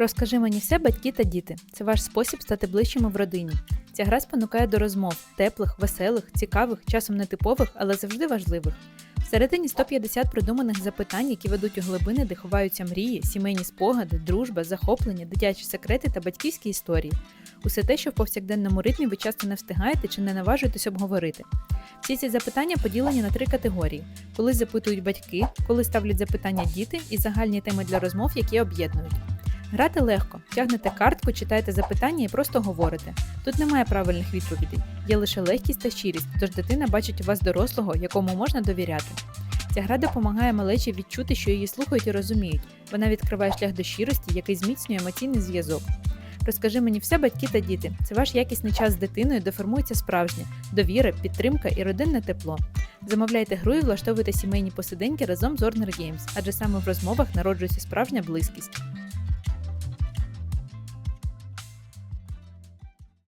Розкажи мені все, батьки та діти. Це ваш спосіб стати ближчими в родині. Ця гра спонукає до розмов теплих, веселих, цікавих, часом нетипових, але завжди важливих. Всередині 150 придуманих запитань, які ведуть у глибини, де ховаються мрії, сімейні спогади, дружба, захоплення, дитячі секрети та батьківські історії. Усе те, що в повсякденному ритмі ви часто не встигаєте чи не наважуєтесь обговорити. Всі ці запитання поділені на три категорії: коли запитують батьки, коли ставлять запитання діти і загальні теми для розмов, які об'єднують. Грати легко, тягнете картку, читаєте запитання і просто говорите. Тут немає правильних відповідей, є лише легкість та щирість, тож дитина бачить у вас дорослого, якому можна довіряти. Ця гра допомагає малечі відчути, що її слухають і розуміють. Вона відкриває шлях до щирості, який зміцнює емоційний зв'язок. Розкажи мені все, батьки та діти. Це ваш якісний час з дитиною, де формується справжнє довіра, підтримка і родинне тепло. Замовляйте гру і влаштовуйте сімейні посиденьки разом з Orner Games, адже саме в розмовах народжується справжня близькість.